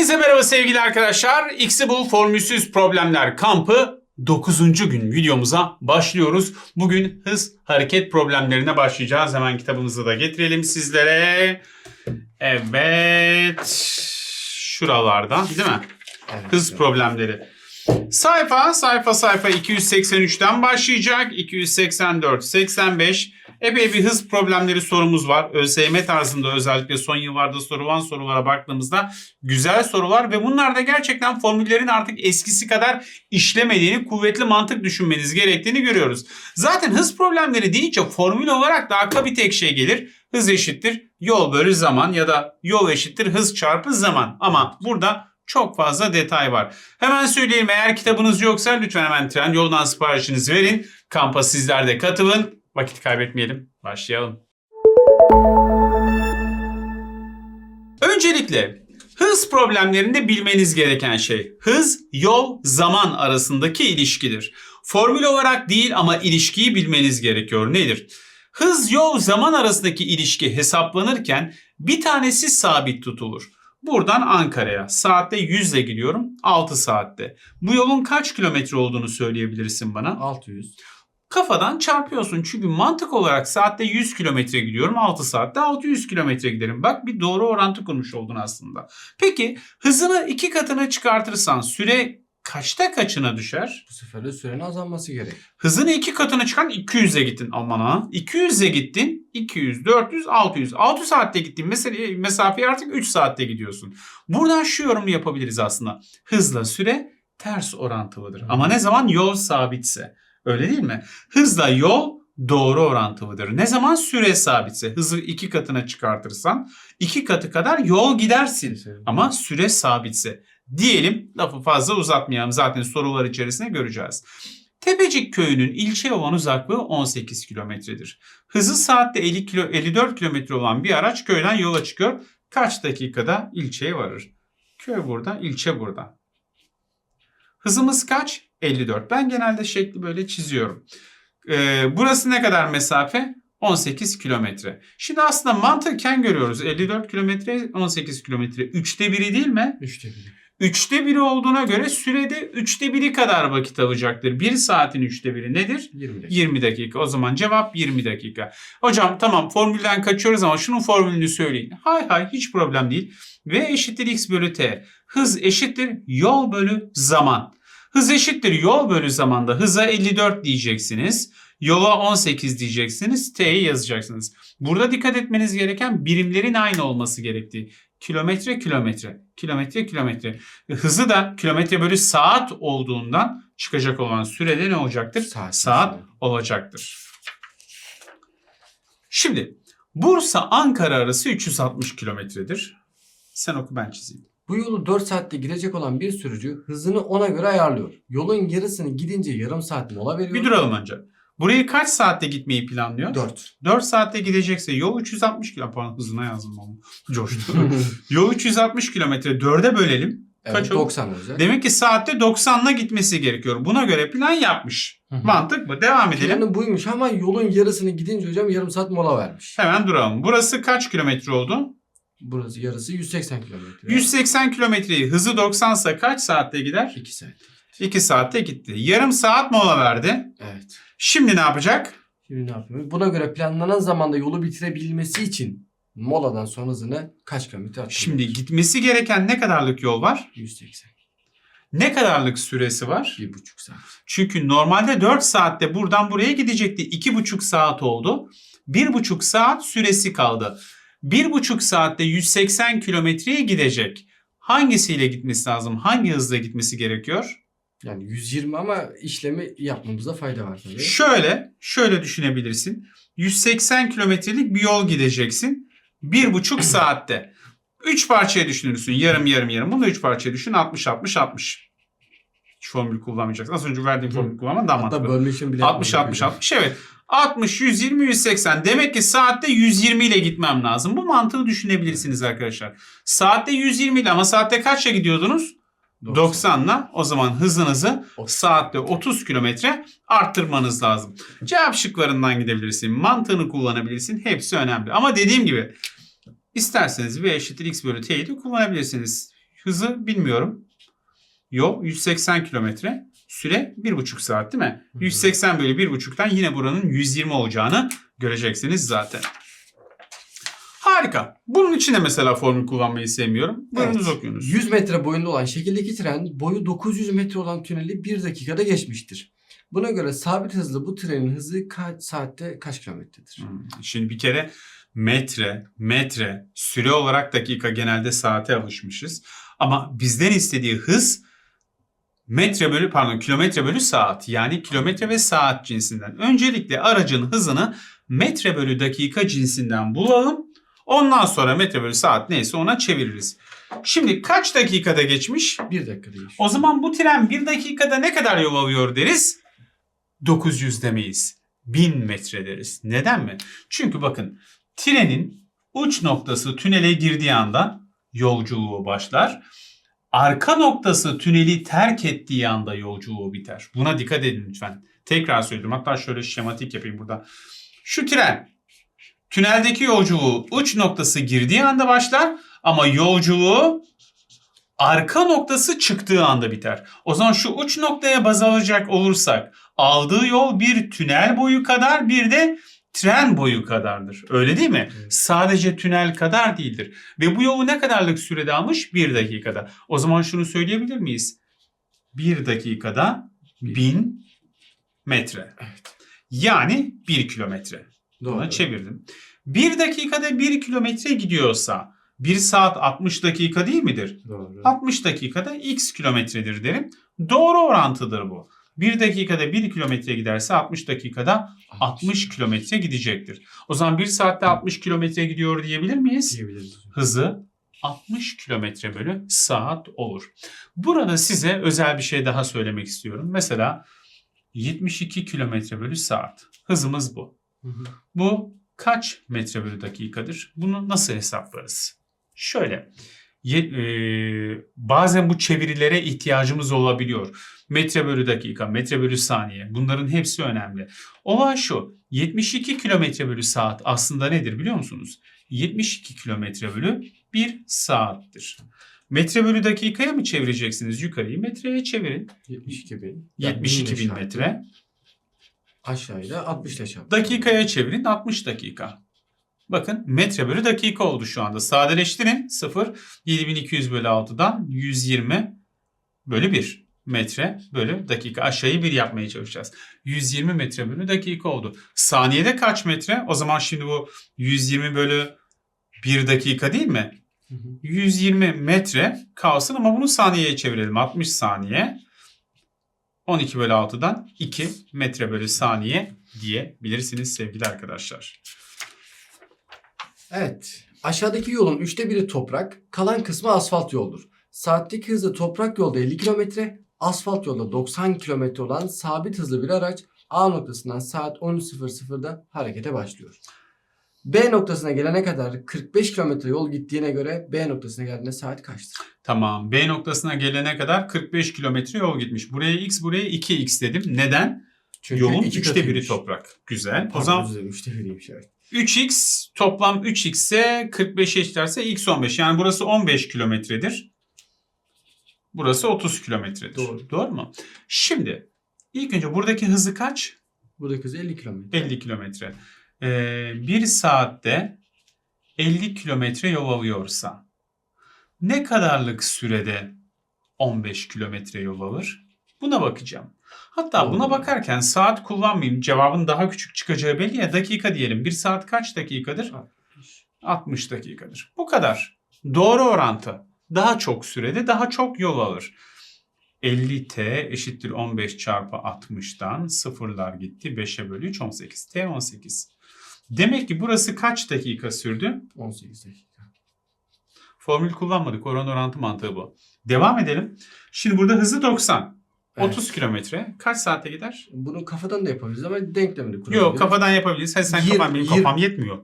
Hepinize merhaba sevgili arkadaşlar. X'i bul formülsüz problemler kampı 9. gün videomuza başlıyoruz. Bugün hız hareket problemlerine başlayacağız. Hemen kitabımızı da getirelim sizlere. Evet. Şuralarda değil mi? Hız problemleri. Sayfa sayfa sayfa 283'ten başlayacak. 284, 85. Epey bir hız problemleri sorumuz var. ÖSYM tarzında özellikle son yıllarda sorulan sorulara baktığımızda güzel sorular ve bunlar da gerçekten formüllerin artık eskisi kadar işlemediğini, kuvvetli mantık düşünmeniz gerektiğini görüyoruz. Zaten hız problemleri deyince formül olarak da akla bir tek şey gelir. Hız eşittir yol bölü zaman ya da yol eşittir hız çarpı zaman. Ama burada çok fazla detay var. Hemen söyleyeyim eğer kitabınız yoksa lütfen hemen tren yoldan siparişinizi verin. Kampa sizler de katılın. Vakit kaybetmeyelim. Başlayalım. Öncelikle hız problemlerinde bilmeniz gereken şey hız, yol, zaman arasındaki ilişkidir. Formül olarak değil ama ilişkiyi bilmeniz gerekiyor. Nedir? Hız, yol, zaman arasındaki ilişki hesaplanırken bir tanesi sabit tutulur. Buradan Ankara'ya saatte 100 ile gidiyorum 6 saatte. Bu yolun kaç kilometre olduğunu söyleyebilirsin bana? 600. Kafadan çarpıyorsun. Çünkü mantık olarak saatte 100 kilometre gidiyorum. 6 saatte 600 kilometre giderim. Bak bir doğru orantı kurmuş oldun aslında. Peki hızını iki katına çıkartırsan süre kaçta kaçına düşer? Bu sefer de sürenin azalması gerek. Hızını iki katına çıkan 200'e gittin aman ha. 200'e gittin 200, 400, 600. 6 saatte gittin mesela mesafeye artık 3 saatte gidiyorsun. Buradan şu yorumu yapabiliriz aslında. Hızla süre ters orantılıdır. Ama ne zaman yol sabitse. Öyle değil mi? Hızla yol doğru orantılıdır. Ne zaman süre sabitse hızı iki katına çıkartırsan iki katı kadar yol gidersin. Ama süre sabitse. Diyelim lafı fazla uzatmayalım. Zaten sorular içerisinde göreceğiz. Tepecik köyünün ilçe olan uzaklığı 18 kilometredir. Hızı saatte 50 kilo, 54 kilometre olan bir araç köyden yola çıkıyor. Kaç dakikada ilçeye varır? Köy burada, ilçe burada. Hızımız kaç? 54. Ben genelde şekli böyle çiziyorum. Ee, burası ne kadar mesafe? 18 kilometre. Şimdi aslında mantıken görüyoruz. 54 kilometre, 18 kilometre. Üçte biri değil mi? Üçte biri. Üçte biri olduğuna göre sürede üçte biri kadar vakit alacaktır. Bir saatin üçte biri nedir? 20 dakika. 20 dakika. O zaman cevap 20 dakika. Hocam tamam formülden kaçıyoruz ama şunun formülünü söyleyin. Hay hay hiç problem değil. V eşittir x bölü t. Hız eşittir yol bölü zaman. Hız eşittir yol bölü zamanda hıza 54 diyeceksiniz. Yola 18 diyeceksiniz. T'yi yazacaksınız. Burada dikkat etmeniz gereken birimlerin aynı olması gerektiği. Kilometre kilometre. Kilometre kilometre. Hızı da kilometre bölü saat olduğundan çıkacak olan sürede ne olacaktır? Saat. saat olacaktır. Şimdi Bursa Ankara arası 360 kilometredir. Sen oku ben çizeyim. Bu yolu 4 saatte gidecek olan bir sürücü hızını ona göre ayarlıyor. Yolun yarısını gidince yarım saat mola veriyor. Bir duralım önce. Burayı kaç saatte gitmeyi planlıyor? 4. 4 saatte gidecekse yol 360 km. Pardon hızına yazdım onu. Coştu. yol 360 kilometre 4'e bölelim. Kaç evet, oldu? 90 olacak. Demek ki saatte 90'la gitmesi gerekiyor. Buna göre plan yapmış. Hı hı. Mantık mı? Devam edelim. Planı buymuş ama yolun yarısını gidince hocam yarım saat mola vermiş. Hemen duralım. Burası kaç kilometre oldu? Burası yarısı 180 kilometre. 180 kilometreyi hızı 90 ise kaç saatte gider? 2 saat. 2 saatte gitti. Yarım saat mola verdi. Evet. Şimdi ne yapacak? Şimdi ne yapıyor? Buna göre planlanan zamanda yolu bitirebilmesi için moladan sonra hızını kaç kilometre arttırıyor? Şimdi gitmesi gereken ne kadarlık yol var? 180. Ne kadarlık süresi var? 1,5 saat. Çünkü normalde 4 saatte buradan buraya gidecekti. 2,5 saat oldu. 1,5 saat süresi kaldı. 1,5 saatte 180 kilometreye gidecek. Hangisiyle gitmesi lazım? Hangi hızla gitmesi gerekiyor? Yani 120 ama işlemi yapmamızda fayda var tabii. Şöyle, şöyle düşünebilirsin. 180 kilometrelik bir yol gideceksin. 1,5 saatte. 3 parçaya düşünürsün. Yarım yarım yarım. Bunu 3 parçaya düşün. 60 60 60. Hiç formül kullanmayacaksın. Az önce verdiğim formülü kullanman daha Hatta mantıklı. bölme işlemi bile 60 yapmamız 60 gerekiyor. 60 evet. 60 120 180 demek ki saatte 120 ile gitmem lazım. Bu mantığı düşünebilirsiniz arkadaşlar. Saatte 120 ile ama saatte kaçla gidiyordunuz? 90 ile o zaman hızınızı saatte 30 kilometre arttırmanız lazım. Cevap şıklarından gidebilirsin. Mantığını kullanabilirsin. Hepsi önemli. Ama dediğim gibi isterseniz V eşittir x bölü t'yi de kullanabilirsiniz. Hızı bilmiyorum. Yol 180 kilometre. Süre 1,5 saat değil mi? Hı hı. 180 bölü 1,5'tan yine buranın 120 olacağını göreceksiniz zaten. Harika. Bunun için de mesela formül kullanmayı sevmiyorum. Buyurunuz Evet. okuyunuz. 100 metre boyunda olan şekildeki tren boyu 900 metre olan tüneli 1 dakikada geçmiştir. Buna göre sabit hızlı bu trenin hızı kaç saatte kaç kilometredir? Hmm, Şimdi bir kere metre, metre, süre olarak dakika genelde saate alışmışız. Ama bizden istediği hız metre bölü pardon kilometre bölü saat yani kilometre ve saat cinsinden. Öncelikle aracın hızını metre bölü dakika cinsinden bulalım. Ondan sonra metre bölü saat neyse ona çeviririz. Şimdi kaç dakikada geçmiş? 1 dakika değil. O zaman bu tren bir dakikada ne kadar yol alıyor deriz? 900 demeyiz. 1000 metre deriz. Neden mi? Çünkü bakın trenin uç noktası tünele girdiği anda yolculuğu başlar. Arka noktası tüneli terk ettiği anda yolculuğu biter. Buna dikkat edin lütfen. Tekrar söylüyorum. Hatta şöyle şematik yapayım burada. Şu tren tüneldeki yolculuğu uç noktası girdiği anda başlar ama yolculuğu arka noktası çıktığı anda biter. O zaman şu uç noktaya baz alacak olursak aldığı yol bir tünel boyu kadar bir de tren boyu kadardır. Öyle değil mi? Evet. Sadece tünel kadar değildir. Ve bu yolu ne kadarlık sürede almış? Bir dakikada. O zaman şunu söyleyebilir miyiz? Bir dakikada bin metre. Evet. Yani bir kilometre. Doğru. Buna çevirdim. Bir dakikada bir kilometre gidiyorsa bir saat 60 dakika değil midir? Doğru. 60 dakikada x kilometredir derim. Doğru orantıdır bu. 1 dakikada 1 kilometre giderse 60 dakikada 60 kilometre gidecektir. O zaman 1 saatte 60 kilometre gidiyor diyebilir miyiz? diyebiliriz. Hızı 60 kilometre bölü saat olur. Burada size özel bir şey daha söylemek istiyorum. Mesela 72 kilometre bölü saat. Hızımız bu. Hı hı. Bu kaç metre bölü dakikadır? Bunu nasıl hesaplarız? Şöyle. ye- e, bazen bu çevirilere ihtiyacımız olabiliyor. Metre bölü dakika, metre bölü saniye. Bunların hepsi önemli. Olay şu. 72 kilometre bölü saat aslında nedir biliyor musunuz? 72 kilometre bölü 1 saattir. Metre bölü dakikaya mı çevireceksiniz yukarıyı? Metreye çevirin. 72 bin. 72 bin metre. Aşağıya 60 ile çarptım. Dakikaya çevirin 60 dakika. Bakın metre bölü dakika oldu şu anda. Sadeleştirin 0 7200 bölü 6'dan 120 bölü 1 metre bölü dakika. Aşağıyı 1 yapmaya çalışacağız. 120 metre bölü dakika oldu. Saniyede kaç metre? O zaman şimdi bu 120 bölü 1 dakika değil mi? Hı hı. 120 metre kalsın ama bunu saniyeye çevirelim. 60 saniye. 12 bölü 6'dan 2 metre bölü saniye diyebilirsiniz sevgili arkadaşlar. Evet. Aşağıdaki yolun üçte biri toprak, kalan kısmı asfalt yoldur. Saatteki hızı toprak yolda 50 km, asfalt yolda 90 km olan sabit hızlı bir araç A noktasından saat 13.00'da harekete başlıyor. B noktasına gelene kadar 45 km yol gittiğine göre B noktasına geldiğinde saat kaçtır? Tamam B noktasına gelene kadar 45 kilometre yol gitmiş. Buraya x buraya 2x dedim. Neden? Çünkü Yolun iki üçte biri katıymış. toprak. Güzel. Pardon, o zaman özür dilerim, üçte biriymiş evet. 3x toplam 3x ise 45'e eşitlerse x 15. Yani burası 15 kilometredir. Burası 30 kilometredir. Doğru. Doğru mu? Şimdi ilk önce buradaki hızı kaç? Buradaki hızı 50 km. 50 kilometre. Ee, bir saatte 50 kilometre yol alıyorsa ne kadarlık sürede 15 kilometre yol alır? Buna bakacağım. Hatta Doğru. buna bakarken saat kullanmayayım. Cevabın daha küçük çıkacağı belli ya. Dakika diyelim. Bir saat kaç dakikadır? 60 dakikadır. Bu kadar. Doğru orantı. Daha çok sürede daha çok yol alır. 50t eşittir 15 çarpı 60'dan sıfırlar gitti. 5'e bölü 3 18. T 18. Demek ki burası kaç dakika sürdü? 18 dakika. Formül kullanmadık. Oran orantı mantığı bu. Devam edelim. Şimdi burada hızı 90. Evet. 30 kilometre. Kaç saate gider? Bunu kafadan da yapabiliriz ama denklemini kurabiliriz. Yok kafadan yapabiliriz. Sen, sen Yirmi- kafan benim kafam yetmiyor.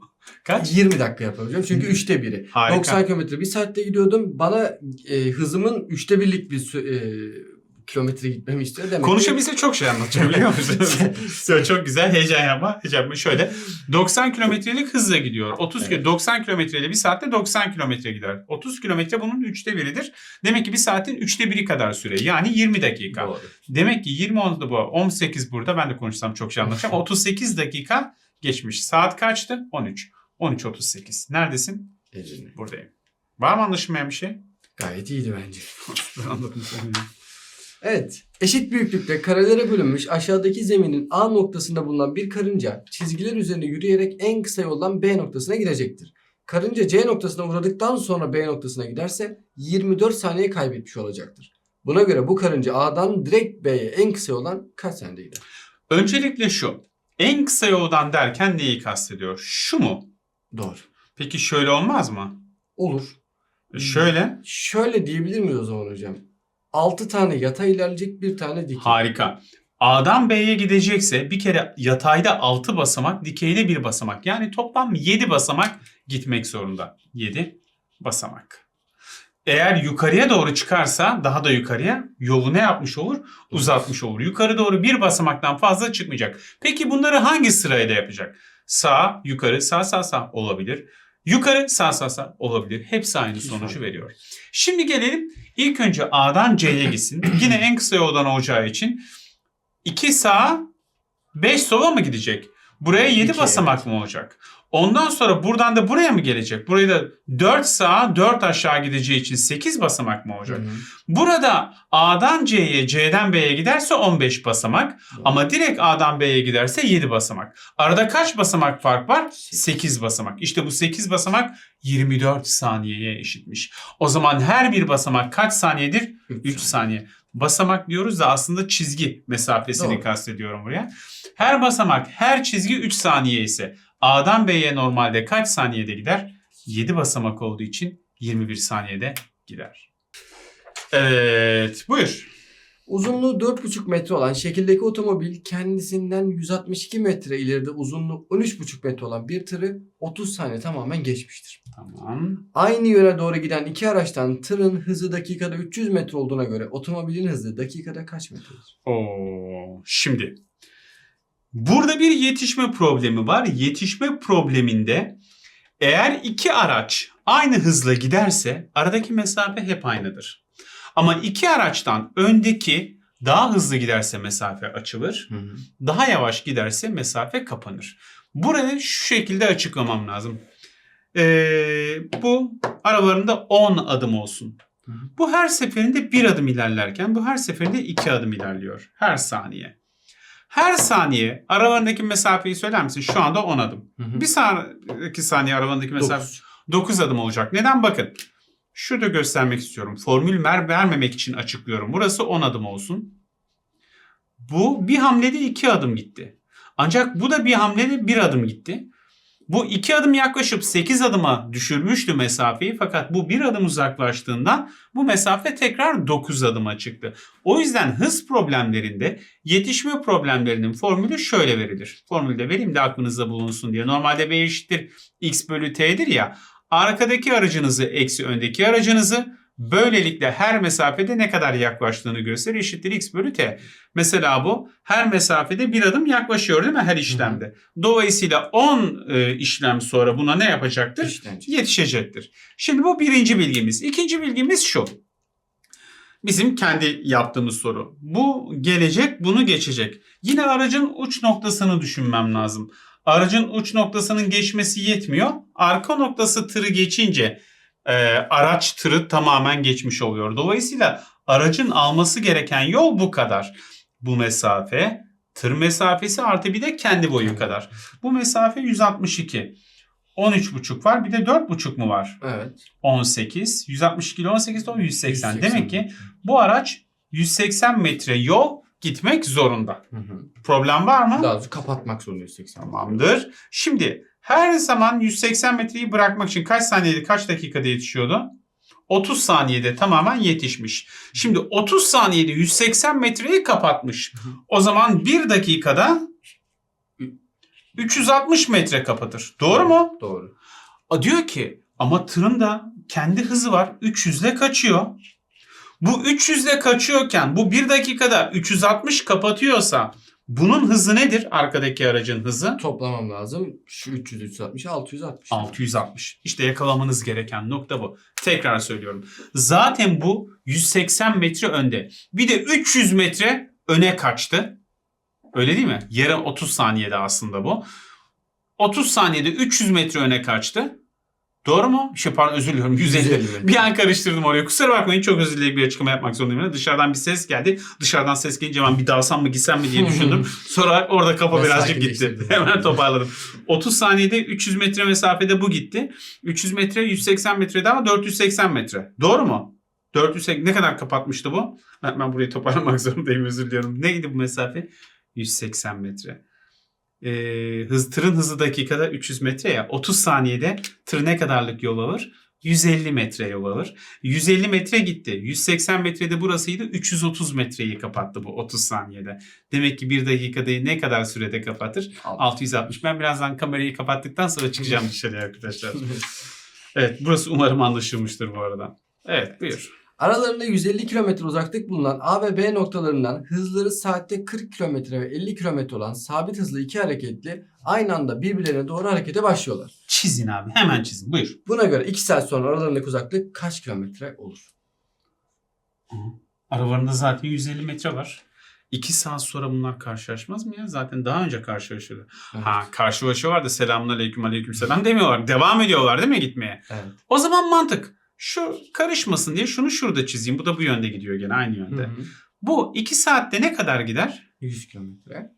Kaç? 20 dakika yapabiliyorum çünkü üçte biri. Harika. 90 kilometre bir saatte gidiyordum. Bana e, hızımın üçte birlik bir e, kilometre gitmemi istiyor demek ki- Konuşabilse çok şey anlatacak biliyor musunuz? Çok güzel heyecan yapma. Heyecan yapma. Şöyle 90 kilometrelik hızla gidiyor. 30 Evet. ki 90 kilometreyle bir saatte 90 kilometre gider. 30 kilometre bunun üçte biridir. Demek ki bir saatin üçte biri kadar süre. Yani 20 dakika. Doğru. Demek ki 20 oldu bu. 18 burada. Ben de konuşsam çok şey anlatacağım. 38 dakika geçmiş. Saat kaçtı? 13. 13.38. Neredesin? Ece'nin. Buradayım. Var mı anlaşılmayan bir şey? Gayet iyiydi bence. Ben seni. Evet. Eşit büyüklükte karelere bölünmüş aşağıdaki zeminin A noktasında bulunan bir karınca çizgiler üzerinde yürüyerek en kısa yoldan B noktasına gidecektir. Karınca C noktasına uğradıktan sonra B noktasına giderse 24 saniye kaybetmiş olacaktır. Buna göre bu karınca A'dan direkt B'ye en kısa yoldan kaç saniyede gider? Öncelikle şu. En kısa yoldan derken neyi kastediyor? Şu mu? Doğru. Peki şöyle olmaz mı? Olur. Şöyle. Şöyle diyebilir miyiz o zaman hocam? 6 tane yatay ilerleyecek bir tane dik. Harika. A'dan B'ye gidecekse bir kere yatayda 6 basamak, dikeyde 1 basamak. Yani toplam 7 basamak gitmek zorunda. 7 basamak. Eğer yukarıya doğru çıkarsa daha da yukarıya yolu ne yapmış olur? Uzatmış olur. Yukarı doğru bir basamaktan fazla çıkmayacak. Peki bunları hangi sırayla yapacak? Sağ, yukarı, sağ, sağ, sağ olabilir. Yukarı, sağ, sağ, sağ olabilir. Hepsi aynı sonucu veriyor. Şimdi gelelim ilk önce A'dan C'ye gitsin. Yine en kısa yoldan olacağı için 2 sağa 5 sola mı gidecek? Buraya 7 İki, basamak mı olacak? Ondan sonra buradan da buraya mı gelecek? Buraya da 4 sağa 4 aşağı gideceği için 8 basamak mı olacak? Hı hı. Burada A'dan C'ye, C'den B'ye giderse 15 basamak. Ama direkt A'dan B'ye giderse 7 basamak. Arada kaç basamak fark var? 8 basamak. İşte bu 8 basamak 24 saniyeye eşitmiş. O zaman her bir basamak kaç saniyedir? 3 saniye. Basamak diyoruz da aslında çizgi mesafesini Doğru. kastediyorum buraya. Her basamak, her çizgi 3 saniye ise A'dan B'ye normalde kaç saniyede gider? 7 basamak olduğu için 21 saniyede gider. Evet, buyur. Uzunluğu 4,5 metre olan şekildeki otomobil kendisinden 162 metre ileride uzunluğu 13,5 metre olan bir tırı 30 saniye tamamen geçmiştir. Tamam. Aynı yöne doğru giden iki araçtan tırın hızı dakikada 300 metre olduğuna göre otomobilin hızı dakikada kaç metredir? Oo, şimdi burada bir yetişme problemi var. Yetişme probleminde eğer iki araç aynı hızla giderse aradaki mesafe hep aynıdır. Ama iki araçtan öndeki daha hızlı giderse mesafe açılır. Daha yavaş giderse mesafe kapanır. Burayı şu şekilde açıklamam lazım. Ee, bu aralarında 10 adım olsun. Hı hı. Bu her seferinde bir adım ilerlerken bu her seferinde iki adım ilerliyor. Her saniye. Her saniye aralarındaki mesafeyi söyler misin? Şu anda 10 adım. Bir sonraki saniye aralarındaki mesafe Dokuz. 9 adım olacak. Neden? Bakın. Şurada göstermek istiyorum. Formül ver vermemek için açıklıyorum. Burası 10 adım olsun. Bu bir hamlede 2 adım gitti. Ancak bu da bir hamlede 1 adım gitti. Bu 2 adım yaklaşıp 8 adıma düşürmüştü mesafeyi fakat bu 1 adım uzaklaştığından bu mesafe tekrar 9 adıma çıktı. O yüzden hız problemlerinde yetişme problemlerinin formülü şöyle verilir. Formülde vereyim de aklınızda bulunsun diye. Normalde V eşittir x bölü t'dir ya. Arkadaki aracınızı eksi öndeki aracınızı böylelikle her mesafede ne kadar yaklaştığını gösterir. Eşittir x bölü t. Mesela bu her mesafede bir adım yaklaşıyor değil mi her işlemde? Dolayısıyla 10 e, işlem sonra buna ne yapacaktır? İşlemci. Yetişecektir. Şimdi bu birinci bilgimiz. İkinci bilgimiz şu. Bizim kendi yaptığımız soru. Bu gelecek, bunu geçecek. Yine aracın uç noktasını düşünmem lazım. Aracın uç noktasının geçmesi yetmiyor. Arka noktası tırı geçince e, araç tırı tamamen geçmiş oluyor. Dolayısıyla aracın alması gereken yol bu kadar. Bu mesafe, tır mesafesi artı bir de kendi boyu kadar. Bu mesafe 162. 13,5 var bir de 4,5 mu var? Evet. 18. 162 ile 18 de o 180. 180. Demek ki bu araç 180 metre yol gitmek zorunda. Hı hı. Problem var mı? Daha kapatmak zorundayız 80. Tamamdır. Şimdi her zaman 180 metreyi bırakmak için kaç saniyede kaç dakikada yetişiyordu? 30 saniyede tamamen yetişmiş. Şimdi 30 saniyede 180 metreyi kapatmış. O zaman 1 dakikada 360 metre kapatır. Doğru mu? Doğru. A diyor ki ama tırın da kendi hızı var. 300 ile kaçıyor. Bu 300 ile kaçıyorken bu 1 dakikada 360 kapatıyorsa bunun hızı nedir? Arkadaki aracın hızı Toplamam lazım. Şu 300 360 660. 660. İşte yakalamanız gereken nokta bu. Tekrar söylüyorum. Zaten bu 180 metre önde. Bir de 300 metre öne kaçtı. Öyle değil mi? Yarım 30 saniyede aslında bu. 30 saniyede 300 metre öne kaçtı. Doğru mu? Şey pardon özür diliyorum. 150. 150 metre. Bir an karıştırdım oraya. Kusura bakmayın çok özür dileyip bir açıklama yapmak zorundayım. Dışarıdan bir ses geldi. Dışarıdan ses gelince ben bir dalsam mı gitsem mi diye düşündüm. Sonra orada kafa birazcık gitti. Hemen toparladım. 30 saniyede 300 metre mesafede bu gitti. 300 metre 180 metre daha 480 metre. Doğru mu? 480 ne kadar kapatmıştı bu? Ben, ben burayı toparlamak zorundayım özür diliyorum. Neydi bu mesafe? 180 metre. Ee, hız, tırın hızı dakikada 300 metre ya. 30 saniyede tır ne kadarlık yol alır? 150 metre yol alır. 150 metre gitti. 180 metrede burasıydı. 330 metreyi kapattı bu 30 saniyede. Demek ki bir dakikada ne kadar sürede kapatır? 660. Ben birazdan kamerayı kapattıktan sonra çıkacağım dışarıya arkadaşlar. Evet burası umarım anlaşılmıştır bu arada. Evet buyur. Aralarında 150 km uzaklık bulunan A ve B noktalarından hızları saatte 40 km ve 50 km olan sabit hızlı iki hareketli aynı anda birbirlerine doğru harekete başlıyorlar. Çizin abi hemen çizin buyur. Buna göre 2 saat sonra aralarındaki uzaklık kaç kilometre olur? Aralarında zaten 150 metre var. 2 saat sonra bunlar karşılaşmaz mı ya? Zaten daha önce karşılaşıyorlar. Evet. Ha karşılaşıyorlar da selamun aleyküm aleyküm selam demiyorlar. Devam ediyorlar değil mi gitmeye? Evet. O zaman mantık. Şu karışmasın diye şunu şurada çizeyim. Bu da bu yönde gidiyor gene aynı yönde. Hı hı. Bu 2 saatte ne kadar gider? 100 kilometre.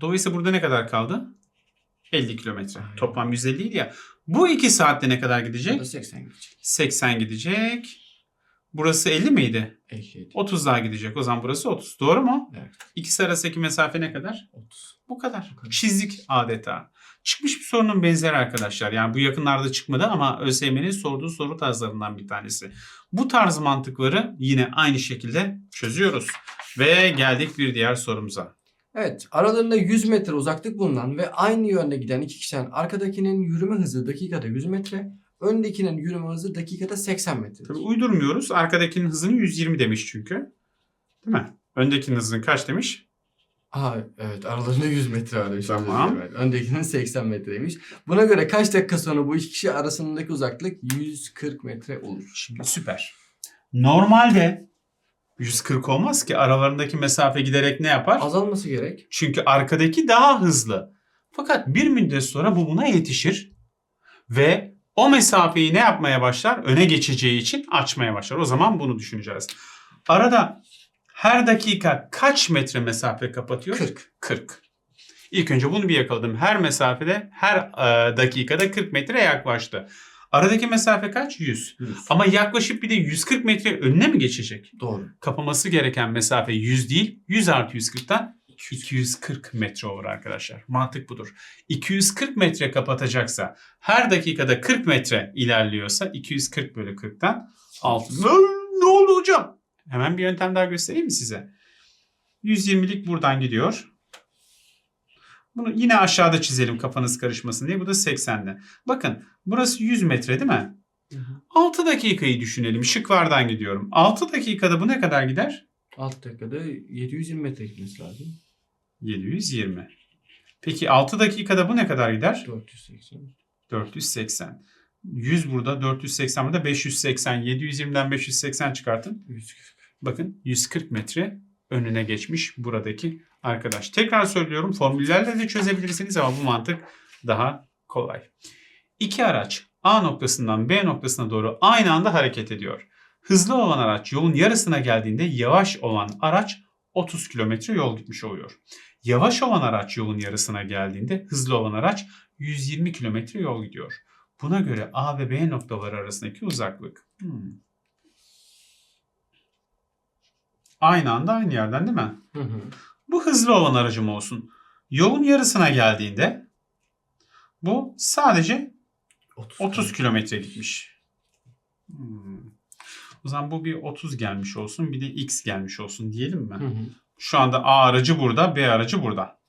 Dolayısıyla burada ne kadar kaldı? 50 kilometre. Toplam 150 değil ya. Bu 2 saatte ne kadar gidecek? da 80 gidecek. 80 gidecek. Burası 50 miydi? 57. 30 daha gidecek. O zaman burası 30. Doğru mu? Evet. İkisi arasındaki mesafe ne kadar? 30. Bu kadar. Bu kadar. Çizdik adeta. Çıkmış bir sorunun benzeri arkadaşlar. Yani bu yakınlarda çıkmadı ama ÖSYM'nin sorduğu soru tarzlarından bir tanesi. Bu tarz mantıkları yine aynı şekilde çözüyoruz. Ve geldik bir diğer sorumuza. Evet, aralarında 100 metre uzaklık bulunan ve aynı yönde giden iki kişiden arkadakinin yürüme hızı dakikada 100 metre, öndekinin yürüme hızı dakikada 80 metre. Tabii uydurmuyoruz. Arkadakinin hızını 120 demiş çünkü. Değil mi? Öndekinin hızını kaç demiş? Aa evet aralarında 100 metre var. Özür dilerim. Tamam. Öndekinin 80 metreymiş. Buna göre kaç dakika sonra bu iki kişi arasındaki uzaklık 140 metre olur? Şimdi süper. Normalde 140 olmaz ki aralarındaki mesafe giderek ne yapar? Azalması gerek. Çünkü arkadaki daha hızlı. Fakat bir müddet sonra bu buna yetişir ve o mesafeyi ne yapmaya başlar? Öne geçeceği için açmaya başlar. O zaman bunu düşüneceğiz. Arada her dakika kaç metre mesafe kapatıyor? 40. 40. İlk önce bunu bir yakaladım. Her mesafede, her e, dakikada 40 metre yaklaştı. Aradaki mesafe kaç? 100. 100. Ama yaklaşıp bir de 140 metre önüne mi geçecek? Doğru. Kapaması gereken mesafe 100 değil, 100 artı 140'tan 240 metre olur arkadaşlar. Mantık budur. 240 metre kapatacaksa her dakikada 40 metre ilerliyorsa 240 bölü 40'tan 6. Hemen bir yöntem daha göstereyim mi size? 120'lik buradan gidiyor. Bunu yine aşağıda çizelim kafanız karışmasın diye. Bu da 80'de. Bakın burası 100 metre değil mi? 6 dakikayı düşünelim. Şıklardan gidiyorum. 6 dakikada bu ne kadar gider? Alt dakikada 720 metre gitmesi lazım. 720. Peki 6 dakikada bu ne kadar gider? 480. 480. 100 burada, 480 burada, 580. 720'den 580 çıkartın. 140. Bakın 140 metre önüne geçmiş buradaki arkadaş. Tekrar söylüyorum formüllerle de çözebilirsiniz ama bu mantık daha kolay. İki araç A noktasından B noktasına doğru aynı anda hareket ediyor. Hızlı olan araç yolun yarısına geldiğinde yavaş olan araç 30 kilometre yol gitmiş oluyor. Yavaş olan araç yolun yarısına geldiğinde hızlı olan araç 120 kilometre yol gidiyor. Buna göre A ve B noktaları arasındaki uzaklık. Hmm. Aynı anda aynı yerden değil mi? Hı hı. Bu hızlı olan aracım olsun. Yolun yarısına geldiğinde bu sadece 30. 30 kilometre gitmiş. Hmm. O zaman bu bir 30 gelmiş olsun bir de x gelmiş olsun diyelim mi? Hı hı. Şu anda A aracı burada, B aracı burada.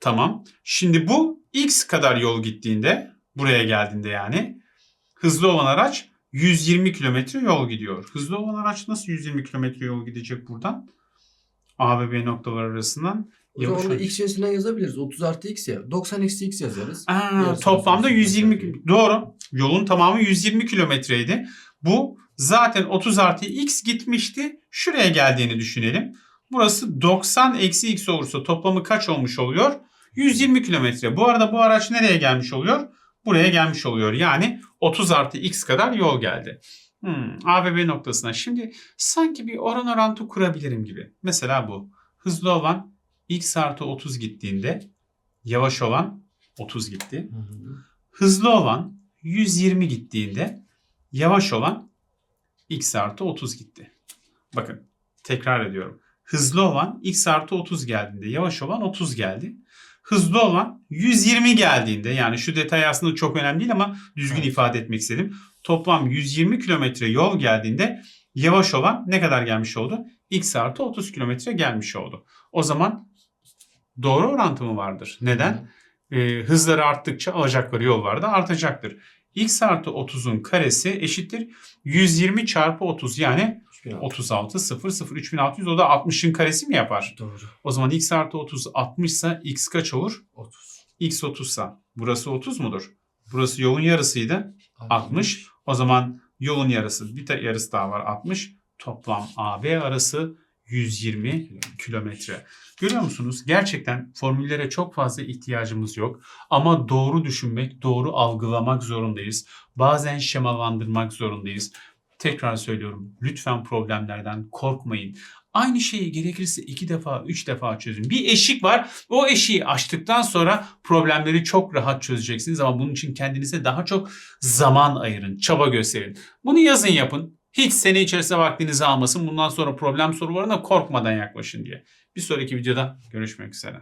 Tamam. Şimdi bu x kadar yol gittiğinde, buraya geldiğinde yani hızlı olan araç 120 kilometre yol gidiyor. Hızlı olan araç nasıl 120 kilometre yol gidecek buradan? A ve B noktalar arasından. O zaman onu x cinsinden yazabiliriz. 30 artı x ya. 90 eksi x yazarız. Aa, toplamda soruyorsun 120 mesela. ki- doğru. Yolun tamamı 120 kilometreydi. Bu zaten 30 artı x gitmişti. Şuraya geldiğini düşünelim. Burası 90 eksi x olursa toplamı kaç olmuş oluyor? 120 kilometre. Bu arada bu araç nereye gelmiş oluyor? Buraya gelmiş oluyor. Yani 30 artı x kadar yol geldi. Hmm, A ve B noktasına. Şimdi sanki bir oran orantı kurabilirim gibi. Mesela bu. Hızlı olan x artı 30 gittiğinde yavaş olan 30 gitti. Hı hı. Hızlı olan 120 gittiğinde yavaş olan x artı 30 gitti. Bakın tekrar ediyorum. Hızlı olan x artı 30 geldiğinde yavaş olan 30 geldi. Hızlı olan 120 geldiğinde yani şu detay aslında çok önemli değil ama düzgün ifade etmek istedim. Toplam 120 kilometre yol geldiğinde yavaş olan ne kadar gelmiş oldu? x artı 30 kilometre gelmiş oldu. O zaman doğru orantı mı vardır? Neden? e, hızları arttıkça alacakları yol var da artacaktır. x artı 30'un karesi eşittir 120 çarpı 30 yani 3600. 36 0 0 3600 o da 60'ın karesi mi yapar? Doğru. O zaman x artı 30 60 ise x kaç olur? 30. x 30 ise burası 30 mudur? Burası yolun yarısıydı 60. O zaman yolun yarısı bir de yarısı daha var 60. Toplam AB arası 120 kilometre. Görüyor musunuz? Gerçekten formüllere çok fazla ihtiyacımız yok. Ama doğru düşünmek, doğru algılamak zorundayız. Bazen şemalandırmak zorundayız. Tekrar söylüyorum. Lütfen problemlerden korkmayın. Aynı şeyi gerekirse iki defa, üç defa çözün. Bir eşik var. O eşiği açtıktan sonra problemleri çok rahat çözeceksiniz. Ama bunun için kendinize daha çok zaman ayırın, çaba gösterin. Bunu yazın yapın. Hiç sene içerisinde vaktinizi almasın. Bundan sonra problem sorularına korkmadan yaklaşın diye. Bir sonraki videoda görüşmek üzere.